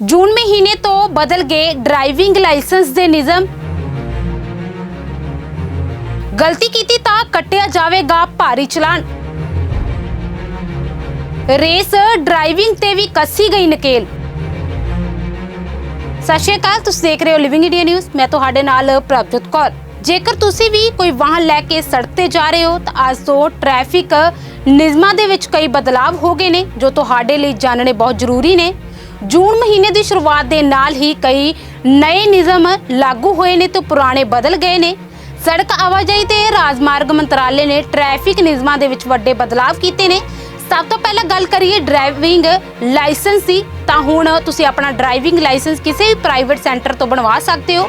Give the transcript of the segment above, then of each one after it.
ਜੂਨ ਮਹੀਨੇ ਤੋਂ ਬਦਲ ਗਏ ਡਰਾਈਵਿੰਗ ਲਾਇਸੈਂਸ ਦੇ ਨਿਯਮ। ਗਲਤੀ ਕੀਤੀ ਤਾਂ ਕੱਟਿਆ ਜਾਵੇਗਾ ਭਾਰੀ ਚਲਾਨ। ਰੇਸ ਡਰਾਈਵਿੰਗ ਤੇ ਵੀ ਕੱਸੀ ਗਈ ਨਕੇਲ। ਸਤਿ ਸ਼੍ਰੀ ਅਕਾਲ, ਤੁਸੀਂ ਦੇਖ ਰਹੇ ਹੋ ਲਿਵਿੰਗ ਇੰਡੀਆ ਨਿਊਜ਼ ਮੈਂ ਤੁਹਾਡੇ ਨਾਲ ਪ੍ਰਭਜੋਤ ਕੌਰ। ਜੇਕਰ ਤੁਸੀਂ ਵੀ ਕੋਈ ਵਾਹਨ ਲੈ ਕੇ ਸੜਕ ਤੇ ਜਾ ਰਹੇ ਹੋ, ਤਾਂ ਅੱਜ ਤੋਂ ਟ੍ਰੈਫਿਕ ਨਿਯਮਾਂ ਦੇ ਵਿੱਚ ਕਈ ਬਦਲਾਵ ਹੋ ਗਏ ਨੇ, ਜੋ ਤੁਹਾਡੇ ਲਈ ਜਾਣਨੇ ਬਹੁਤ ਜ਼ਰੂਰੀ ਨੇ। ਜੂਨ ਮਹੀਨੇ ਦੀ ਸ਼ੁਰੂਆਤ ਦੇ ਨਾਲ ਹੀ ਕਈ ਨਵੇਂ ਨਿਯਮ ਲਾਗੂ ਹੋਏ ਨੇ ਤੇ ਪੁਰਾਣੇ ਬਦਲ ਗਏ ਨੇ। ਸੜਕ ਆਵਾਜਾਈ ਤੇ ਰਾਜਮਾਰਗ ਮੰਤਰਾਲੇ ਨੇ ਟ੍ਰੈਫਿਕ ਨਿਯਮਾਂ ਦੇ ਵਿੱਚ ਵੱਡੇ ਬਦਲਾਵ ਕੀਤੇ ਨੇ। ਸਭ ਤੋਂ ਪਹਿਲਾਂ ਗੱਲ ਕਰੀਏ ਡਰਾਈਵਿੰਗ ਲਾਇਸੈਂਸ ਦੀ, ਤਾਂ ਹੁਣ ਤੁਸੀਂ ਆਪਣਾ ਡਰਾਈਵਿੰਗ ਲਾਇਸੈਂਸ ਕਿਸੇ ਵੀ ਪ੍ਰਾਈਵੇਟ ਸੈਂਟਰ ਤੋਂ ਬਣਵਾ ਸਕਦੇ ਹੋ।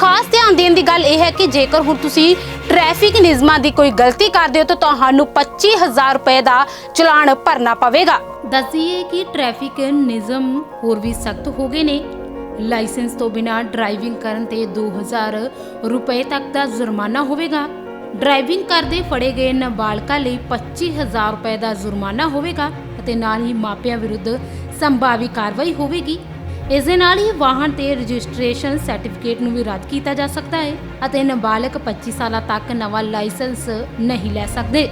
ਖਾਸ ਧਿਆਨ ਦੇਣ ਦੀ ਗੱਲ ਇਹ ਹੈ ਕਿ ਜੇਕਰ ਹੁਣ ਤੁਸੀਂ ਟ੍ਰੈਫਿਕ ਨਿਯਮਾਂ ਦੀ ਕੋਈ ਗਲਤੀ ਕਰਦੇ ਹੋ, ਤਾਂ ਤੁਹਾਨੂੰ 25000 ਰੁਪਏ ਦਾ ਚਲਾਨ ਭਰਨਾ ਪਵੇਗਾ। ਦੱਸੀਏ ਕਿ ਟ੍ਰੈਫਿਕ ਨਿਯਮ ਹੋਰ ਵੀ ਸਖਤ ਹੋ ਗਏ ਨੇ। ਲਾਇਸੈਂਸ ਤੋਂ ਬਿਨਾ ਡਰਾਈਵਿੰਗ ਕਰਨ ਤੇ 2000 ਰੁਪਏ ਤੱਕ ਦਾ ਜੁਰਮਾਨਾ ਹੋਵੇਗਾ। ਡਰਾਈਵਿੰਗ ਕਰਦੇ ਫੜੇ ਗਏ ਨਾਬਾਲਗਾਂ ਲਈ 25000 ਰੁਪਏ ਦਾ ਜੁਰਮਾਨਾ ਹੋਵੇਗਾ ਅਤੇ ਨਾਲ ਹੀ ਮਾਪਿਆਂ ਵਿਰੁੱਧ ਸੰਭਾਵੀ ਕਾਰਵਾਈ ਹੋਵੇਗੀ। ਇਸ ਦੇ ਨਾਲ ਹੀ ਵਾਹਨ ਤੇ ਰਜਿਸਟ੍ਰੇਸ਼ਨ ਸਰਟੀਫਿਕੇਟ ਨੂੰ ਵੀ ਰੱਦ ਕੀਤਾ ਜਾ ਸਕਦਾ ਹੈ ਅਤੇ ਨਾਬਾਲਗ 25 ਸਾਲਾਂ ਤੱਕ ਨਵਾਂ ਲਾਇਸੈਂਸ ਨਹੀਂ ਲੈ ਸਕਦੇ।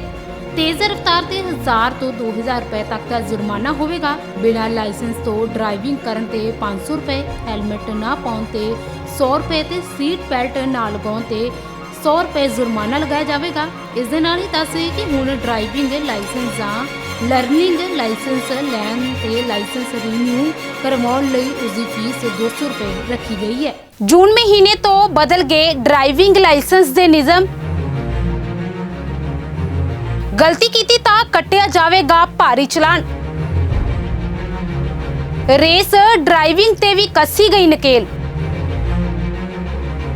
ਤੇਜ਼ ਰਫ਼ਤਾਰ ਤੇ 1000 ਤੋਂ 2000 ਰੁਪਏ ਤੱਕ ਦਾ ਜੁਰਮਾਨਾ ਹੋਵੇਗਾ। ਬਿਨਾਂ ਲਾਇਸੈਂਸ ਤੋਂ ਡਰਾਈਵਿੰਗ ਕਰਨ ਤੇ 500 ਰੁਪਏ, ਹੈਲਮਟ ਨਾ ਪਾਉਣ ਤੇ 100 ਰੁਪਏ ਤੇ ਸੀਟ ਬੈਲਟ ਨਾ ਲਗਾਉਣ ਤੇ 100 ਰੁਪਏ ਜੁਰਮਾਨਾ ਲਗਾਇਆ ਜਾਵੇਗਾ। ਇਸ ਦੇ ਨਾਲ ਹੀ ਦੱਸੇ ਕਿ ਹੁਣ ਡਰਾਈਵਿੰਗ ਲਾਇਸੈਂਸ ਜਾਂ ਲਰਨਿੰਗ ਲਾਇਸੈਂਸ ਲੈਣ ਤੇ ਲਾਇਸੈਂਸ ਰੀਨਿਊ ਕਰਵਾਉਣ ਲਈ ਉਸ ਦੀ ਫੀਸ 200 ਰੁਪਏ ਰੱਖੀ ਗਈ ਹੈ। ਜੂਨ ਮਹੀਨੇ ਤੋਂ ਬਦਲ ਗਏ ਡਰਾਈਵਿੰਗ ਲਾਇਸੈਂਸ ਦੇ ਨਿਯਮ। ਗਲਤੀ ਕੀਤੀ ਤਾਂ ਕੱਟਿਆ ਜਾਵੇਗਾ ਭਾਰੀ ਚਲਾਨ। ਰੇਸ ਡਰਾਈਵਿੰਗ ਤੇ ਵੀ ਕੱਸੀ ਗਈ ਨਕੇਲ।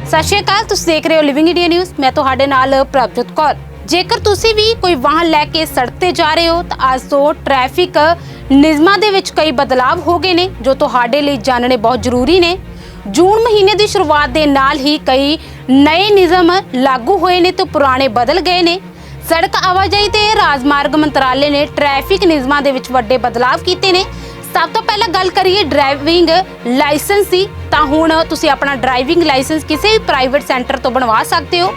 ਸਤਿ ਸ਼੍ਰੀ ਅਕਾਲ, ਤੁਸੀਂ ਦੇਖ ਰਹੇ ਹੋ ਲਿਵਿੰਗ ਇੰਡੀਆ ਨਿਊਜ਼ ਮੈਂ ਤੁਹਾਡੇ ਨਾਲ ਪ੍ਰਭਜੋਤ ਕੌਰ। ਜੇਕਰ ਤੁਸੀਂ ਵੀ ਕੋਈ ਵਾਹਨ ਲੈ ਕੇ ਸੜਕ ਤੇ ਜਾ ਰਹੇ ਹੋ, ਤਾਂ ਅੱਜ ਤੋਂ ਟ੍ਰੈਫਿਕ ਨਿਯਮਾਂ ਦੇ ਵਿੱਚ ਕਈ ਬਦਲਾਵ ਹੋ ਗਏ ਨੇ, ਜੋ ਤੁਹਾਡੇ ਲਈ ਜਾਣਨੇ ਬਹੁਤ ਜ਼ਰੂਰੀ ਨੇ। ਜੂਨ ਮਹੀਨੇ ਦੀ ਸ਼ੁਰੂਆਤ ਦੇ ਨਾਲ ਹੀ ਕਈ ਨਵੇਂ ਨਿਯਮ ਲਾਗੂ ਹੋਏ ਨੇ ਤੇ ਪੁਰਾਣੇ ਬਦਲ ਗਏ ਨੇ। ਸੜਕ ਆਵਾਜਾਈ ਤੇ ਰਾਜਮਾਰਗ ਮੰਤਰਾਲੇ ਨੇ ਟ੍ਰੈਫਿਕ ਨਿਯਮਾਂ ਦੇ ਵਿੱਚ ਵੱਡੇ ਬਦਲਾਵ ਕੀਤੇ ਨੇ। ਸਭ ਤੋਂ ਪਹਿਲਾਂ ਗੱਲ ਕਰੀਏ ਡਰਾਈਵਿੰਗ ਲਾਇਸੈਂਸ ਦੀ, ਤਾਂ ਹੁਣ ਤੁਸੀਂ ਆਪਣਾ ਡਰਾਈਵਿੰਗ ਲਾਇਸੈਂਸ ਕਿਸੇ ਵੀ ਪ੍ਰਾਈਵੇਟ ਸੈਂਟਰ ਤੋਂ ਬਣਵਾ ਸਕਦੇ ਹੋ।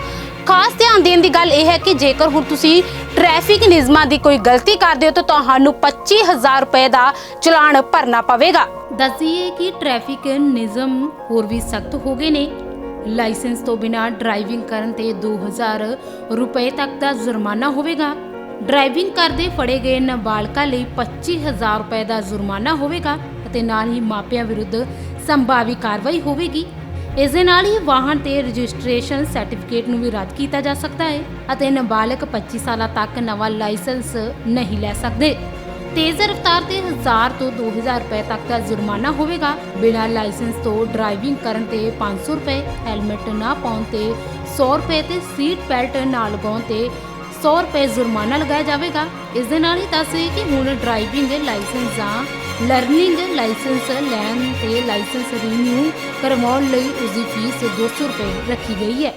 ਖਾਸ ਧਿਆਨ ਦੇਣ ਦੀ ਗੱਲ ਇਹ ਹੈ ਕਿ ਜੇਕਰ ਹੁਣ ਤੁਸੀਂ ਟ੍ਰੈਫਿਕ ਨਿਯਮਾਂ ਦੀ ਕੋਈ ਗਲਤੀ ਕਰਦੇ ਹੋ, ਤਾਂ ਤੁਹਾਨੂੰ 25000 ਰੁਪਏ ਦਾ ਚਲਾਨ ਭਰਨਾ ਪਵੇਗਾ। ਦੱਸੀਏ ਕਿ ਟ੍ਰੈਫਿਕ ਨਿਯਮ ਹੋਰ ਵੀ ਸਖਤ ਹੋ ਗਏ ਨੇ। ਲਾਇਸੈਂਸ ਤੋਂ ਬਿਨਾ ਡਰਾਈਵਿੰਗ ਕਰਨ ਤੇ 2000 ਰੁਪਏ ਤੱਕ ਦਾ ਜੁਰਮਾਨਾ ਹੋਵੇਗਾ। ਡਰਾਈਵਿੰਗ ਕਰਦੇ ਫੜੇ ਗਏ ਨਾਬਾਲਗਾਂ ਲਈ 25000 ਰੁਪਏ ਦਾ ਜੁਰਮਾਨਾ ਹੋਵੇਗਾ ਅਤੇ ਨਾਲ ਹੀ ਮਾਪਿਆਂ ਵਿਰੁੱਧ ਸੰਭਾਵੀ ਕਾਰਵਾਈ ਹੋਵੇਗੀ। ਇਸ ਦੇ ਨਾਲ ਹੀ ਵਾਹਨ ਤੇ ਰਜਿਸਟ੍ਰੇਸ਼ਨ ਸਰਟੀਫਿਕੇਟ ਨੂੰ ਵੀ ਰੱਦ ਕੀਤਾ ਜਾ ਸਕਦਾ ਹੈ ਅਤੇ ਨਾਬਾਲਗ 25 ਸਾਲਾਂ ਤੱਕ ਨਵਾਂ ਲਾਇਸੈਂਸ ਨਹੀਂ ਲੈ ਸਕਦੇ। ਤੇਜ਼ ਰਫ਼ਤਾਰ ਤੇ 1000 ਤੋਂ 2000 ਰੁਪਏ ਤੱਕ ਦਾ ਜੁਰਮਾਨਾ ਹੋਵੇਗਾ। ਬਿਨਾਂ ਲਾਇਸੈਂਸ ਤੋਂ ਡਰਾਈਵਿੰਗ ਕਰਨ ਤੇ 500 ਰੁਪਏ, ਹੈਲਮਟ ਨਾ ਪਾਉਣ ਤੇ 100 ਰੁਪਏ ਤੇ ਸੀਟ ਬੈਲਟ ਨਾ ਲਗਾਉਣ ਤੇ 100 ਰੁਪਏ ਜੁਰਮਾਨਾ ਲਗਾਇਆ ਜਾਵੇਗਾ। ਇਸ ਦੇ ਨਾਲ ਹੀ ਦੱਸੇ ਕਿ ਹੁਣ ਡਰਾਈਵਿੰਗ ਲਾਇਸੈਂਸ ਜਾਂ ਲਰਨਿੰਗ ਲਾਇਸੈਂਸ ਲੈਣ ਤੇ ਲਾਇਸੈਂਸ ਰੀਨਿਊ ਕਰਵਾਉਣ ਲਈ ਉਸ ਦੀ ਫੀਸ 200 ਰੁਪਏ ਰੱਖੀ ਗਈ ਹੈ।